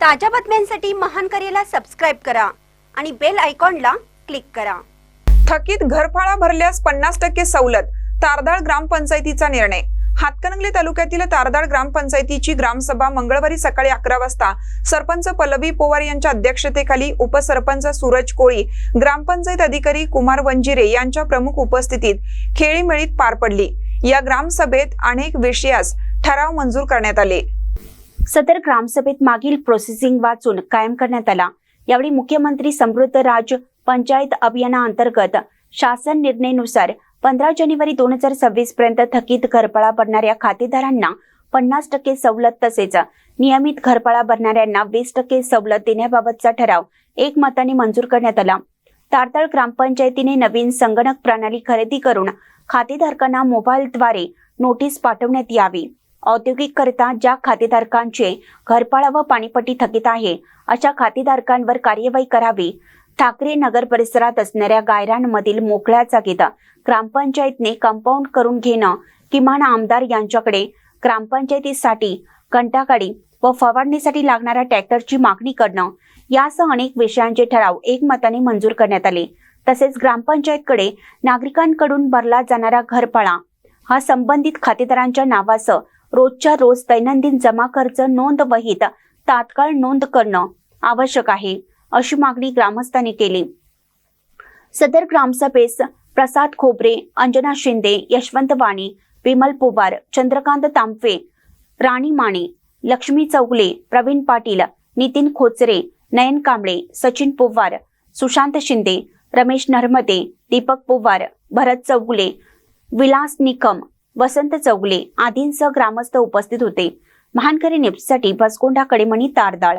ताज्या बातम्यांसाठी महान करेला सबस्क्राईब करा आणि बेल आयकॉनला क्लिक करा. थकीत घरफाळा भरल्यास पन्नास टक्के सवलत तारदाळ ग्रामपंचायतीचा निर्णय. हातकणंगले तालुक्यातील तारदाळ ग्रामपंचायतीची ग्रामसभा मंगळवारी सकाळी अकरा वाजता. सरपंच पल्लवी पोवार यांच्या अध्यक्षतेखाली उपसरपंच सूरज कोळी ग्रामपंचायत अधिकारी कुमार वंजिरे यांच्या प्रमुख उपस्थितीत खेळीमेळीत पार पडली. या ग्रामसभेत अनेक विषयास ठराव मंजूर करण्यात आले. सदर ग्रामसभेत मागील प्रोसेसिंग वाचून कायम करण्यात आला. यावेळी मुख्यमंत्री समृद्ध राज पंचायत अभियानाअंतर्गत शासन निर्णयानुसार पंधरा जानेवारी दोन हजार सव्वीस पर्यंत थकीत घरपळा भरणाऱ्या खातेदारांना पन्नास टक्के सवलत तसेच नियमित घरपळा भरणाऱ्यांना वीस टक्के सवलत देण्याबाबतचा ठराव एकमताने मंजूर करण्यात आला. तारतळ ग्रामपंचायतीने नवीन संगणक प्रणाली खरेदी करून खातेधारकांना मोबाईलद्वारे नोटीस पाठवण्यात यावी. औद्योगिक करता ज्या खातेधारकांचे घरपाळा व पाणीपट्टी थकीत आहे अशा खातेधारकांवर कार्यवाही करावी. ठाकरे नगर परिसरात असणाऱ्या गायरांमधील मोकळ्या जागेत ग्रामपंचायतने कंपाऊंड करून घेणं किमान आमदार यांच्याकडे ग्रामपंचायतीसाठी कंटाकाडी व फवारणीसाठी लागणाऱ्या ट्रॅक्टरची मागणी करणं यासह अनेक विषयांचे ठराव एकमताने मंजूर करण्यात आले. तसेच ग्रामपंचायतकडे नागरिकांकडून भरला जाणारा घरपाळा हा संबंधित खातेदारांच्या नावासह रोजच्या रोज दैनंदिन जमा खर्च नोंद वहीत तात्काळ नोंद करणं आवश्यक आहे अशी मागणी ग्रामस्थांनी केली. सदर ग्रामसभेस प्रसाद खोबरे अंजना शिंदे यशवंत वाणी विमल पोवार चंद्रकांत तांफे राणी माने लक्ष्मी चौगले प्रवीण पाटील नितीन खोचरे नयन कांबळे सचिन पोवार सुशांत शिंदे रमेश नर्मदे दीपक पोवार भरत चौगुले विलास निकम वसंत चौगले आदींसह ग्रामस्थ उपस्थित होते. महानकरी न्यूजसाठी बसकोंडा कडेमणी तारदाळ.